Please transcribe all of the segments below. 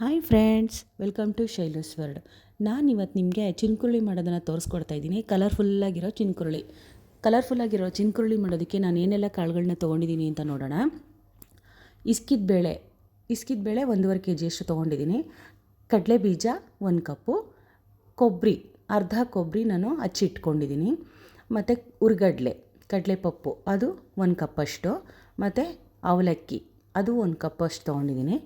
Hi friends welcome to Shailu's world ನಾನು ಇವತ್ತು ನಿಮಗೆ ಚಿನ್ಕುರುಳಿ ಮಾಡೋದನ್ನು ತೋರಿಸ್ಕೊಡ್ತಾ ಇದ್ದೀನಿ. ಕಲರ್ಫುಲ್ಲಾಗಿರೋ ಚಿನ್ಕುರುಳಿ. ಕಲರ್ಫುಲ್ಲಾಗಿರೋ ಚಿನ್ಕುರುಳಿ ಮಾಡೋದಕ್ಕೆ ನಾನು ಏನೆಲ್ಲ ಕಾಳುಗಳನ್ನ ತೊಗೊಂಡಿದ್ದೀನಿ ಅಂತ ನೋಡೋಣ. ಇಸ್ಕಿದ ಬೇಳೆ. ಇಸ್ಕಿದ ಬೇಳೆ ಒಂದೂವರೆ ಕೆ ಜಿಯಷ್ಟು ತೊಗೊಂಡಿದ್ದೀನಿ. ಕಡಲೆ ಬೀಜ ಒಂದು ಕಪ್ಪು. ಕೊಬ್ಬರಿ ಅರ್ಧ ಕೊಬ್ಬರಿ ನಾನು ಹಚ್ಚಿಟ್ಕೊಂಡಿದ್ದೀನಿ ಮತ್ತು ಉರ್ಗಡ್ಲೆ, ಕಡಲೆಪಪ್ಪು, ಅದು ಒಂದು ಕಪ್ಪಷ್ಟು. ಮತ್ತು ಅವಲಕ್ಕಿ ಅದು ಒಂದು ಕಪ್ಪಷ್ಟು ತೊಗೊಂಡಿದ್ದೀನಿ.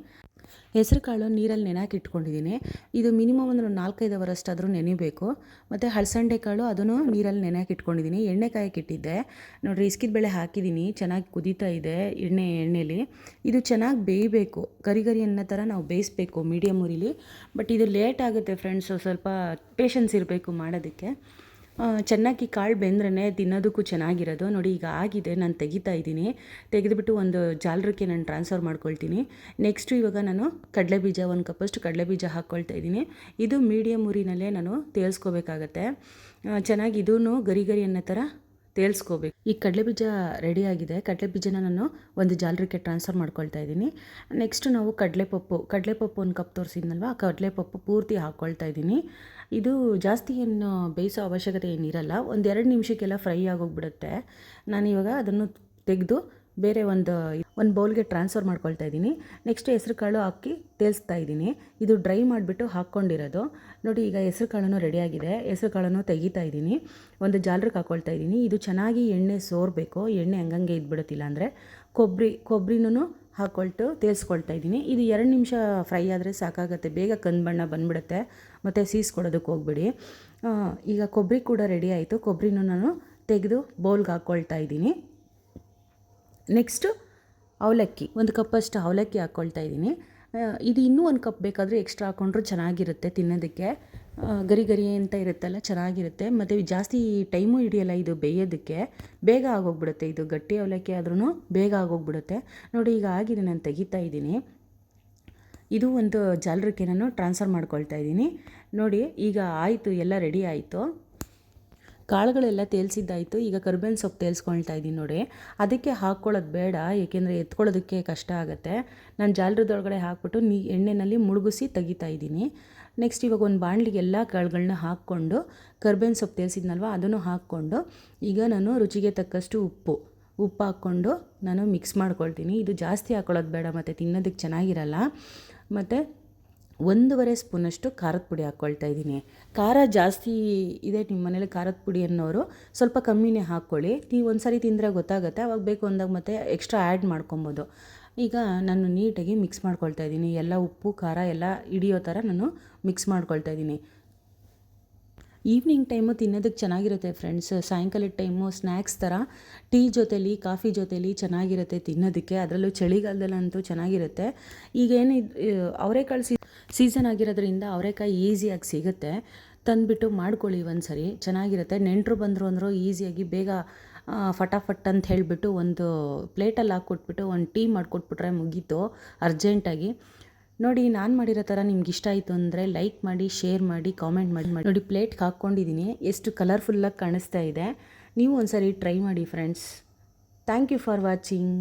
ಹೆಸರು ಕಾಳು ನೀರಲ್ಲಿ ನೆನೆಹಾಕಿ ಇಟ್ಕೊಂಡಿದ್ದೀನಿ. ಇದು ಮಿನಿಮಮ್ ಅಂದ್ರೆ ಒಂದು ನಾಲ್ಕೈದು ಅವರಷ್ಟಾದರೂ ನೆನೆಬೇಕು. ಮತ್ತು ಹಳಸಂಡೆ ಕಾಳು ಅದನ್ನು ನೀರಲ್ಲಿ ನೆನೆಹಾಕಿ ಇಟ್ಕೊಂಡಿದ್ದೀನಿ. ಎಣ್ಣೆ ಕಾಯಕ್ಕೆ ಇಟ್ಟಿದ್ದೆ ನೋಡಿರಿ, ಇಸ್ಕಿದ ಬೇಳೆ ಹಾಕಿದ್ದೀನಿ. ಚೆನ್ನಾಗಿ ಕುದೀತಾ ಇದೆ ಎಣ್ಣೆ, ಎಣ್ಣೆಲಿ. ಇದು ಚೆನ್ನಾಗಿ ಬೇಯಬೇಕು. ಕರಿ ಕರಿ ಅನ್ನೋ ಥರ ನಾವು ಬೇಯಿಸ್ಬೇಕು ಮೀಡಿಯಮ್ ಉರಿಲಿ. ಬಟ್ ಇದು ಲೇಟ್ ಆಗುತ್ತೆ ಫ್ರೆಂಡ್ಸು. ಸ್ವಲ್ಪ ಪೇಷನ್ಸ್ ಇರಬೇಕು ಮಾಡೋದಕ್ಕೆ. ಚೆನ್ನಾಗಿ ಕಾಳು ಬೆಂದ್ರೇ ತಿನ್ನೋದಕ್ಕೂ ಚೆನ್ನಾಗಿರೋದು. ನೋಡಿ, ಈಗ ಆಗಿದೆ, ನಾನು ತೆಗಿತಾ ಇದ್ದೀನಿ. ತೆಗೆದುಬಿಟ್ಟು ಒಂದು ಜಾಲರಕ್ಕೆ ನಾನು ಟ್ರಾನ್ಸ್ಫರ್ ಮಾಡ್ಕೊಳ್ತೀನಿ. ನೆಕ್ಸ್ಟು ಇವಾಗ ನಾನು ಕಡಲೆ ಬೀಜ, ಒಂದು ಕಪ್ಪಷ್ಟು ಕಡಲೆ ಬೀಜ ಹಾಕ್ಕೊಳ್ತಾ ಇದ್ದೀನಿ. ಇದು ಮೀಡಿಯಮ್ ಊರಿನಲ್ಲೇ ನಾನು ತೇಲ್ಸ್ಕೋಬೇಕಾಗತ್ತೆ. ಚೆನ್ನಾಗಿ ಇದೂ ಗರಿ ಗರಿ ಅನ್ನೋ ಥರ ತೇಲ್ಸ್ಕೋಬೇಕು. ಈ ಕಡಲೆಬೀಜ ರೆಡಿಯಾಗಿದೆ ಕಡಲೆಬೀಜನ ನಾನು ಒಂದು ಜಾಲರಿಗೆ ಟ್ರಾನ್ಸ್ಫರ್ ಮಾಡ್ಕೊಳ್ತಾ ಇದ್ದೀನಿ. ನೆಕ್ಸ್ಟ್ ನಾವು ಕಡಲೆಪಪ್ಪು ಕಡಲೆಪಪ್ಪು ಒಂದು ಕಪ್ ತೋರಿಸಿದ್ನಲ್ವ? ಆ ಕಡಲೆಪಪ್ಪು ಪೂರ್ತಿ ಹಾಕ್ಕೊಳ್ತಾ ಇದ್ದೀನಿ. ಇದು ಜಾಸ್ತಿ ಏನು ಬೇಯಿಸೋ ಅವಶ್ಯಕತೆ ಏನಿರಲ್ಲ. ಒಂದೆರಡು ನಿಮಿಷಕ್ಕೆಲ್ಲ ಫ್ರೈ ಆಗೋಗ್ಬಿಡುತ್ತೆ. ನಾನು ಇವಾಗ ಅದನ್ನು ತೆಗೆದು ಬೇರೆ ಒಂದು ಒಂದು ಬೌಲ್ಗೆ ಟ್ರಾನ್ಸ್ಫರ್ ಮಾಡ್ಕೊಳ್ತಾ ಇದ್ದೀನಿ. ನೆಕ್ಸ್ಟ್ ಹೆಸ್ರು ಕಾಳು ಹಾಕಿ ತೇಲ್ಸ್ತಾ ಇದ್ದೀನಿ. ಇದು ಡ್ರೈ ಮಾಡಿಬಿಟ್ಟು ಹಾಕ್ಕೊಂಡಿರೋದು. ನೋಡಿ, ಈಗ ಹೆಸ್ರು ಕಾಳನ್ನು ರೆಡಿಯಾಗಿದೆ ಹೆಸ್ರು ಕಾಳನ್ನು ತೆಗಿತಾ ಇದ್ದೀನಿ. ಒಂದು ಜಾಲ್ರಿಗೆ ಹಾಕ್ಕೊಳ್ತಾ ಇದ್ದೀನಿ. ಇದು ಚೆನ್ನಾಗಿ ಎಣ್ಣೆ ಸೋರಬೇಕು. ಎಣ್ಣೆ ಹಂಗಂಗೆ ಇದ್ಬಿಡುತ್ತಿಲ್ಲ ಅಂದರೆ ಕೊಬ್ಬರಿ ಕೊಬ್ಬರಿನೂ ಹಾಕ್ಕೊಳ್ತು ತೇಲ್ಸ್ಕೊಳ್ತಾ ಇದ್ದೀನಿ. ಇದು ಎರಡು ನಿಮಿಷ ಫ್ರೈ ಆದರೆ ಸಾಕಾಗುತ್ತೆ. ಬೇಗ ಕಂದು ಬಣ್ಣ ಬಂದುಬಿಡುತ್ತೆ. ಮತ್ತು ಸೀಸ್ಕೊಡೋದಕ್ಕೆ ಹೋಗ್ಬಿಡಿ. ಈಗ ಕೊಬ್ಬರಿ ಕೂಡ ರೆಡಿ ಆಯಿತು. ಕೊಬ್ಬರಿನೂ ನಾನು ತೆಗೆದು ಬೌಲ್ಗೆ ಹಾಕ್ಕೊಳ್ತಾ ಇದ್ದೀನಿ. ನೆಕ್ಸ್ಟು ಅವಲಕ್ಕಿ. ಒಂದು ಕಪ್ಪಷ್ಟು ಅವಲಕ್ಕಿ ಹಾಕ್ಕೊಳ್ತಾ ಇದ್ದೀನಿ. ಇದು ಇನ್ನೂ ಒಂದು ಕಪ್ ಬೇಕಾದರೆ ಎಕ್ಸ್ಟ್ರಾ ಹಾಕ್ಕೊಂಡ್ರೂ ಚೆನ್ನಾಗಿರುತ್ತೆ ತಿನ್ನೋದಕ್ಕೆ. ಗರಿ ಗರಿ ಅಂತ ಇರುತ್ತಲ್ಲ, ಚೆನ್ನಾಗಿರುತ್ತೆ. ಮತ್ತು ಜಾಸ್ತಿ ಟೈಮು ಹಿಡಿಯಲ್ಲ ಇದು ಬೇಯೋದಕ್ಕೆ. ಬೇಗ ಆಗೋಗ್ಬಿಡುತ್ತೆ ಇದು. ಗಟ್ಟಿ ಅವಲಕ್ಕಿ ಆದ್ರೂ ಬೇಗ ಆಗೋಗ್ಬಿಡುತ್ತೆ. ನೋಡಿ, ಈಗ ಆಗಿದೆ ನಾನು ತೆಗಿತಾ ಇದ್ದೀನಿ. ಇದು ಒಂದು ಜಾಲರಕ್ಕೆ ನಾನು ಟ್ರಾನ್ಸ್ಫರ್ ಮಾಡ್ಕೊಳ್ತಾ ಇದ್ದೀನಿ. ನೋಡಿ, ಈಗ ಆಯಿತು, ಎಲ್ಲ ರೆಡಿ ಆಯಿತು. ಕಾಳುಗಳೆಲ್ಲ ತೇಲ್ಸಿದ್ದಾಯಿತು. ಈಗ ಕರ್ಬೇವಿನ ಸೊಪ್ಪು ತೇಲ್ಸ್ಕೊಳ್ತಾ ಇದ್ದೀನಿ ನೋಡಿ. ಅದಕ್ಕೆ ಹಾಕ್ಕೊಳ್ಳೋದು ಬೇಡ, ಏಕೆಂದರೆ ಎತ್ಕೊಳ್ಳೋದಕ್ಕೆ ಕಷ್ಟ ಆಗುತ್ತೆ. ನಾನು ಜಾಲರದೊಳಗಡೆ ಹಾಕ್ಬಿಟ್ಟು ನೀ ಎಣ್ಣೆಯಲ್ಲಿ ಮುಳುಗಿಸಿ ತೆಗಿತಾ ಇದ್ದೀನಿ. ನೆಕ್ಸ್ಟ್ ಇವಾಗ ಒಂದು ಬಾಣಲಿಗೆ ಎಲ್ಲ ಕಾಳುಗಳನ್ನ ಹಾಕ್ಕೊಂಡು ಕರ್ಬೇವಿನ ಸೊಪ್ಪು ತೇಲ್ಸಿದ್ನಲ್ವ, ಅದನ್ನು ಹಾಕ್ಕೊಂಡು ಈಗ ನಾನು ರುಚಿಗೆ ತಕ್ಕಷ್ಟು ಉಪ್ಪು. ಉಪ್ಪು ಹಾಕ್ಕೊಂಡು ನಾನು ಮಿಕ್ಸ್ ಮಾಡ್ಕೊಳ್ತೀನಿ. ಇದು ಜಾಸ್ತಿ ಹಾಕ್ಕೊಳ್ಳೋದು ಬೇಡ, ಮತ್ತು ತಿನ್ನೋದಕ್ಕೆ ಚೆನ್ನಾಗಿರಲ್ಲ. ಮತ್ತು ಒಂದೂವರೆ ಸ್ಪೂನಷ್ಟು ಖಾರದ ಪುಡಿ ಹಾಕ್ಕೊಳ್ತಾ ಇದ್ದೀನಿ. ಖಾರ ಜಾಸ್ತಿ ಇದೆ ನಿಮ್ಮ ಮನೇಲಿ ಖಾರದ ಪುಡಿ ಅನ್ನೋರು ಸ್ವಲ್ಪ ಕಮ್ಮಿನೇ ಹಾಕ್ಕೊಳ್ಳಿ. ನೀವು ಒಂದು ತಿಂದರೆ ಗೊತ್ತಾಗುತ್ತೆ, ಅವಾಗ ಬೇಕು ಅಂದಾಗ ಮತ್ತೆ ಎಕ್ಸ್ಟ್ರಾ ಆ್ಯಡ್ ಮಾಡ್ಕೊಬೋದು. ಈಗ ನಾನು ನೀಟಾಗಿ ಮಿಕ್ಸ್ ಮಾಡ್ಕೊಳ್ತಾ ಇದ್ದೀನಿ. ಎಲ್ಲ ಉಪ್ಪು, ಖಾರ ಎಲ್ಲ ಹಿಡಿಯೋ ಥರ ನಾನು ಮಿಕ್ಸ್ ಮಾಡ್ಕೊಳ್ತಾ ಇದ್ದೀನಿ. ಈವ್ನಿಂಗ್ ಟೈಮು ತಿನ್ನೋದಕ್ಕೆ ಚೆನ್ನಾಗಿರುತ್ತೆ ಫ್ರೆಂಡ್ಸ್ ಸಾಯಂಕಾಲದ ಟೈಮು ಸ್ನ್ಯಾಕ್ಸ್ ಥರ ಟೀ ಜೊತೇಲಿ ಕಾಫಿ ಜೊತೇಲಿ ಚೆನ್ನಾಗಿರುತ್ತೆ ತಿನ್ನೋದಕ್ಕೆ. ಅದರಲ್ಲೂ ಚಳಿಗಾಲದಲ್ಲಂತೂ ಚೆನ್ನಾಗಿರುತ್ತೆ. ಈಗೇನು ಅವರೆಕಾಳು ಸೀ ಸೀಸನ್ ಆಗಿರೋದ್ರಿಂದ ಅವರೆಕಾಯಿ ಈಸಿಯಾಗಿ ಸಿಗುತ್ತೆ. ತಂದುಬಿಟ್ಟು ಮಾಡ್ಕೊಳ್ಳಿ ಒಂದು ಸರಿ ಚೆನ್ನಾಗಿರುತ್ತೆ. ನೆಂಟರು ಬಂದರು ಅಂದರು ಈಸಿಯಾಗಿ ಬೇಗ ಫಟಾಫಟ್ ಅಂತ ಹೇಳಿಬಿಟ್ಟು ಒಂದು ಪ್ಲೇಟಲ್ಲಿ ಹಾಕ್ಕೊಟ್ಬಿಟ್ಟು ಒಂದು ಟೀ ಮಾಡಿಕೊಟ್ಬಿಟ್ರೆ ಮುಗೀತು. ಅರ್ಜೆಂಟಾಗಿ ನೋಡಿ, ನಾನು ಮಾಡಿರೋ ಥರ ನಿಮ್ಗೆ ಇಷ್ಟ ಆಯಿತು ಅಂದರೆ ಲೈಕ್ ಮಾಡಿ ಶೇರ್ ಮಾಡಿ ಕಾಮೆಂಟ್ ಮಾಡಿ. ಮಾಡಿ ನೋಡಿ ಪ್ಲೇಟ್ಗೆ ಹಾಕ್ಕೊಂಡಿದ್ದೀನಿ ಎಷ್ಟು ಕಲರ್ಫುಲ್ಲಾಗಿ ಕಾಣಿಸ್ತಾ ಇದೆ. ನೀವು ಒಂದ್ಸರಿ ಟ್ರೈ ಮಾಡಿ friends thank you for watching